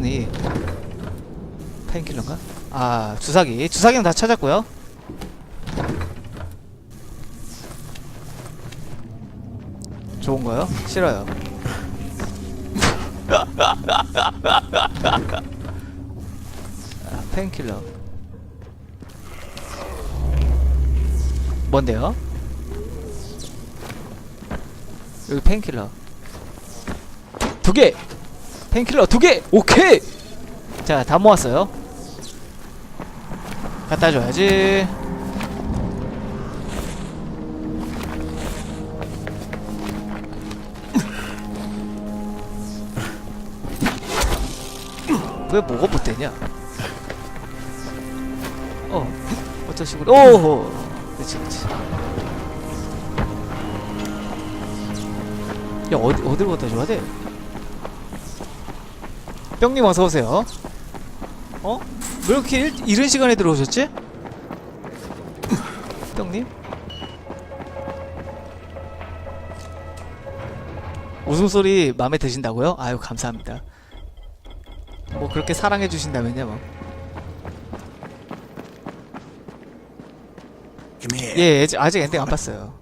아니 페인킬러인가? 아 주사기 주사기는 다 찾았고요 좋은 거요? 싫어요 아, 페인킬러 뭔데요? 여기 페인킬러 두 개! 페인킬러 두 개! 오케이! 자, 다 모았어요. 갖다 줘야지. 왜 뭐가 못되냐? 어, 어쩔 식으로. 오! 그치, 그치. 야, 어디, 어디로 갖다 줘야 돼? 뿅님 어서 오세요. 어? 왜 이렇게 일, 이른 시간에 들어오셨지? 뿅님? 웃음소리 마음에 드신다고요? 아유 감사합니다. 뭐 그렇게 사랑해 주신다면요 뭐. 예, 예, 아직 엔딩 안 봤어요.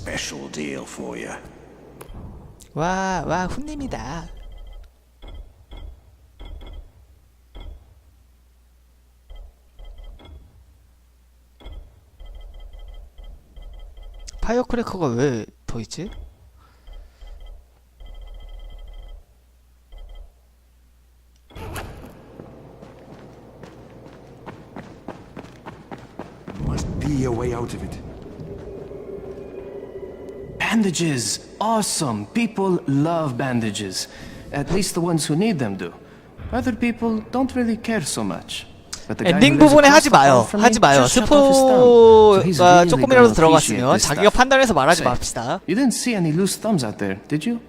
Special deal for you. 와, 와, 훈님이다. 파이어크래커가 왜 더 있지? Must be a way out of it. Bandages! Awesome! People love bandages. At least the ones who need them do. Other people don't really care so much. But the guy 엔딩 who lives 부분에 across 하지 the hall 마요. from me 하지 마요. just shut off his thumb. So he's 스포가 really 조금이라도 gonna 들어갔으면 appreciate this 자기가 stuff. 판단해서 말하지 Say, 맙시다. You didn't see any loose thumbs out there, did you?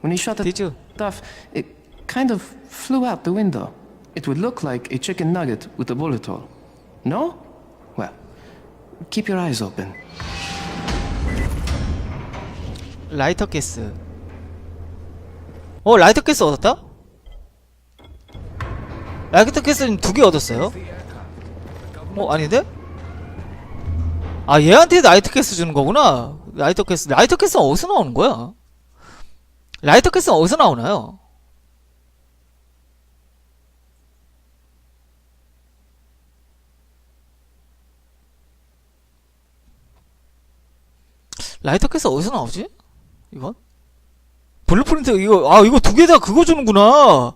When he shot the Did you? stuff, it kind of flew out the window. It would look like a chicken nugget with a bullet hole. No? Well, keep your eyes open. 라이터 가스. 어, 라이터 가스 얻었다? 라이터 가스는 두 개 얻었어요? 어, 아닌데? 아, 얘한테 라이터 가스 주는 거구나. 라이터 가스. 라이터 가스는 어디서 나오는 거야? 라이터 가스는 어디서 나오나요? 라이터 가스 어디서 나오지? 이건? 블루프린트 이거 아 이거 두 개 다 그거 주는구나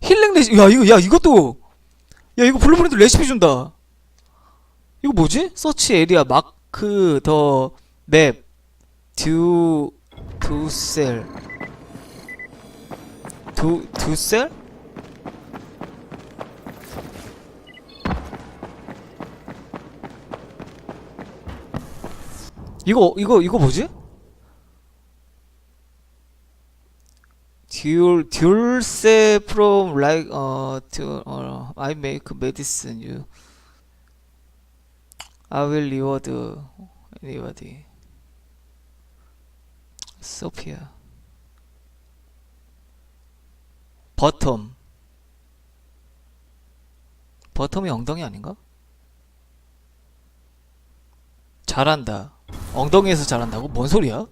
힐링 레시 야 이거 야 이것도 야 이거 블루프린트 레시피 준다 이거 뭐지? 서치 에리아 마크 더맵두 두셀 두 두셀? 이거 이거 이거 뭐지? Like uh to uh I make medicine you I will reward anybody Sophia 버텀 버텀이 엉덩이 아닌가? 잘한다 엉덩이에서 잘한다고? 뭔 소리야?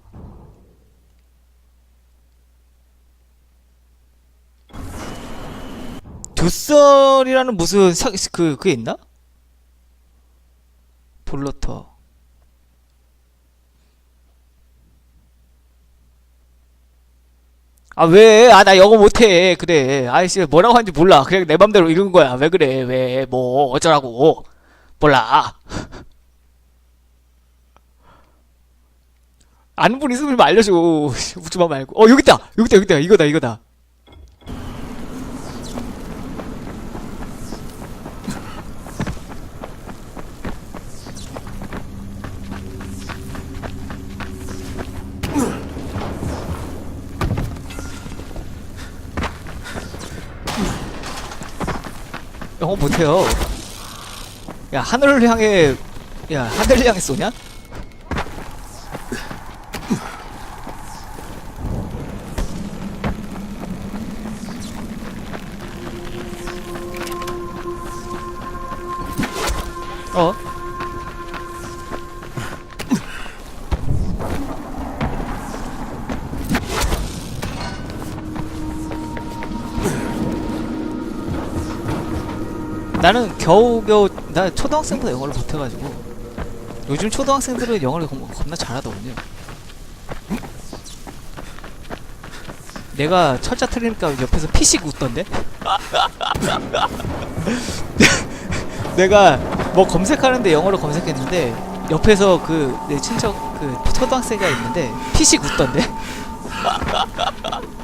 두썰이라는 무슨 사, 그 그게 있나? 볼러터. 아 왜? 아 나 영어 못해. 그래. 아이씨 뭐라고 하는지 몰라. 그냥 내 맘대로 읽은 거야. 왜 그래? 왜? 뭐 어쩌라고. 몰라. 아는 분 있으면 알려줘. 웃지 마 말고. 어 여기 있다. 여기 있다. 여기 있다. 이거다. 이거다 못해요. 야 하늘을 향해 야 하늘을 향해 쏘냐? 나는 겨우겨우 나 초등학생보다 영어를 못해가지고 요즘 초등학생들은 영어를 겁- 겁나 잘하더군요 내가 철자 틀리니까 옆에서 피식 웃던데? 내가 뭐 검색하는데 영어로 검색했는데 옆에서 그 내 친척 그 초등학생가 있는데 피식 웃던데?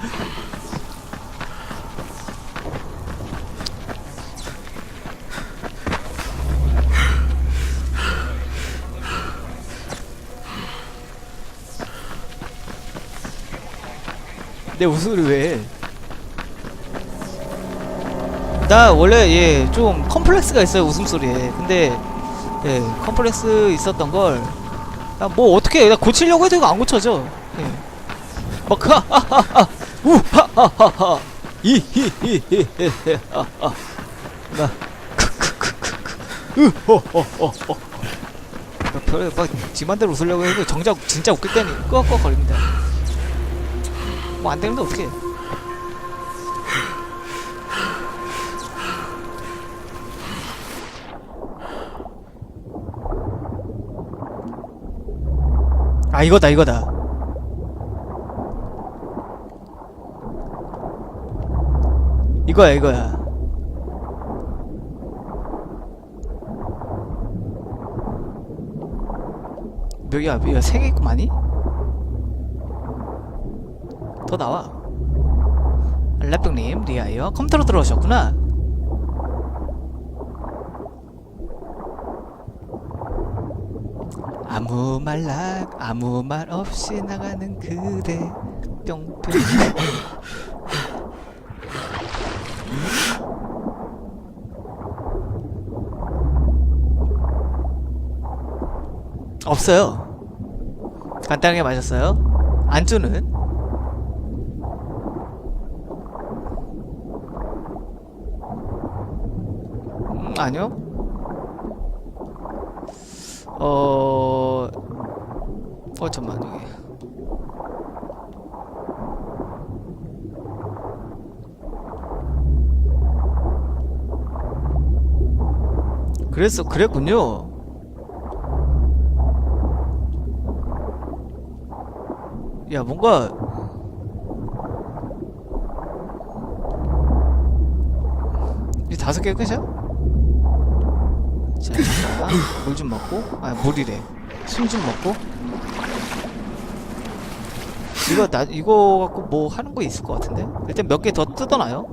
내 웃음을 왜? 해? 나 원래 예 좀 컴플렉스가 있어요 웃음소리에. 근데 예 컴플렉스 있었던 걸. 아, 뭐 어떻게 해. 나 고치려고 해도 이거 안 고쳐져. 예. 막 하하하하 우하하하하 이히히히히하하 나 크크크크크 으호호호호 별에 막 지만대로 웃으려고 해도 정작 진짜 웃길 때는 끄덕끄덕거립니다. 뭐 안 되는데 어떻게? 아 이거다 이거다. 이거야 이거야. 몇이야? 야, 세개 있구만이? 더 나와. 알라병님, 리아이어 컴퓨터로 들어오셨구나. 아무 말 나, 아무 말 없이 나가는 그대 뿅뿅 없어요. 간단하게 마셨어요. 안주는 음, 아니요. 어, 어 잠만 여기. 그랬어, 그랬군요. 야, 뭔가 이 다섯 개 끝이야? 자, 물좀 먹고, 아 물이래. 숨 좀 먹고. 이거 나 이거 갖고 뭐 하는 거 있을 것 같은데? 일단 몇 개 더 뜯어놔요.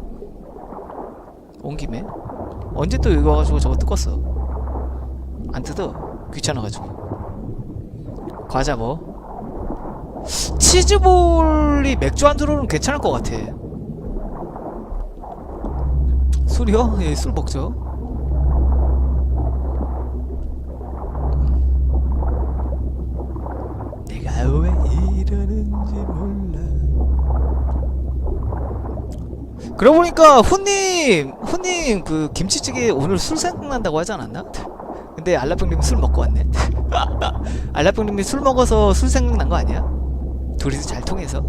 온 김에. 언제 또 이거 가지고 저거 뜯었어? 안 뜯어. 귀찮아가지고. 과자 뭐? 치즈볼이 맥주 안주로는 괜찮을 것 같아. 술이요? 예, 술 먹죠. 내가 왜 이러는지 몰라. 그러고 보니까 후님, 후님 그 김치찌개 오늘 술 생각난다고 하지 않았나? 근데 알라병님이 술 먹고 왔네. 알라병님이 술 먹어서 술 생각난 거 아니야? 둘이서 잘 통해서.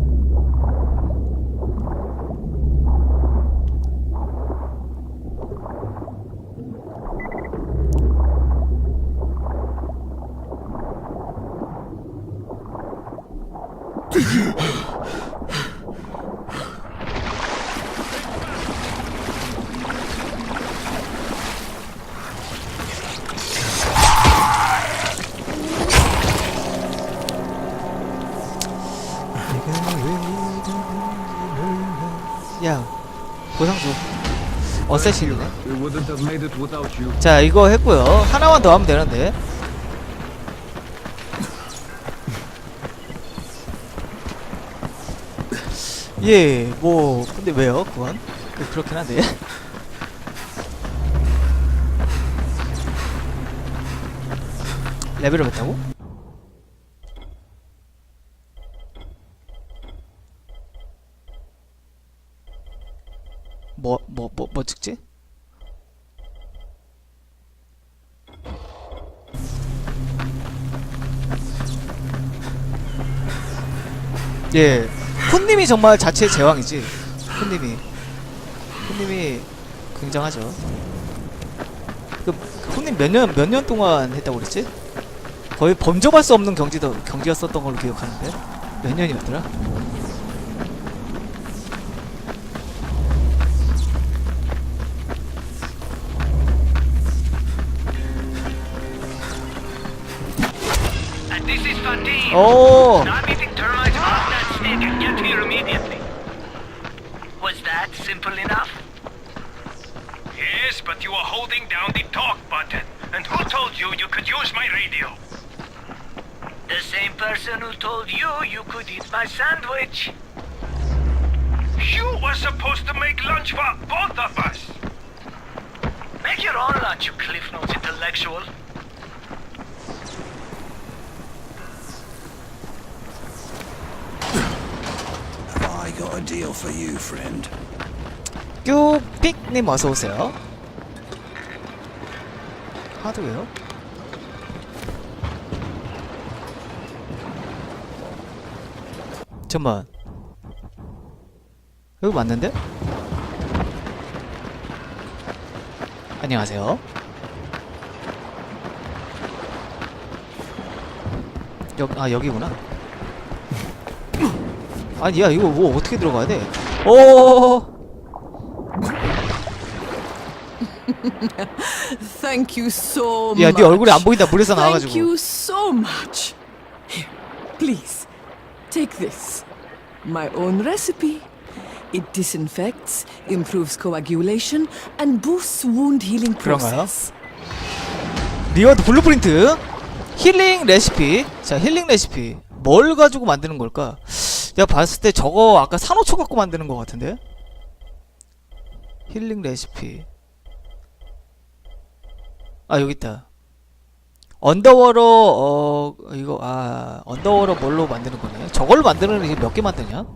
어쌔신이네. 자, 이거 했고요. 하나만 더 하면 되는데. 예, 뭐 근데 왜요? 그건 그- 그렇긴 한데. 레벨을 했다고? 찍지? 예. 쿤님이 정말 자체 제왕이지. 쿤님이. 쿤님이 굉장하죠. 그, 쿤님 몇 년, 몇 년 동안 했다고 그랬지? 거의 범접할 수 없는 경지도, 경지였었던 걸로 기억하는데. 몇 년이었더라? Oh. is Fantine. 오. Start eating termites off that stick and get here immediately. Was that simple enough? Yes, but you were holding down the talk button. And who told you you could use my radio? The same person who told you you could eat my sandwich. You were supposed to make lunch for both of us. Make your own lunch, you Cliff Notes intellectual. Got a deal for you, friend? 큐픽님 어서 오세요. 하드웨어? 잠만. 여기 맞는데? 안녕하세요. 여, 아 여기구나. 아니 야 이거 뭐 어떻게 들어가야 돼? 오. Thank you so 야, much. 네 얼굴이 안 보인다. 물에서 나와 가지고. Thank you so much. Here, please, take this. My own recipe. It disinfects, improves coagulation, and boosts wound healing 그런가요? process. 리어드 블루프린트 힐링 레시피 자 힐링 레시피 뭘 가지고 만드는 걸까 내가 봤을 때 저거 아까 산호초 갖고 만드는 것 같은데? 힐링 레시피. 아 여기 있다. 언더워러 어 이거 아 언더워러 뭘로 만드는 거네? 저걸로 만드는 게 몇 개 만드냐?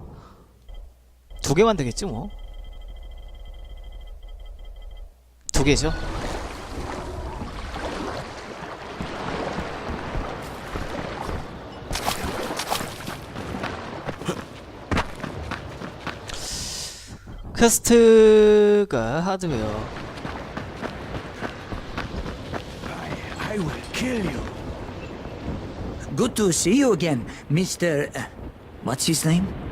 두 개 만들겠지 뭐? 두 개죠 퀘스트가 하드웨어 I, I will kill you. Good to see you again, Mr. uh, What's his name?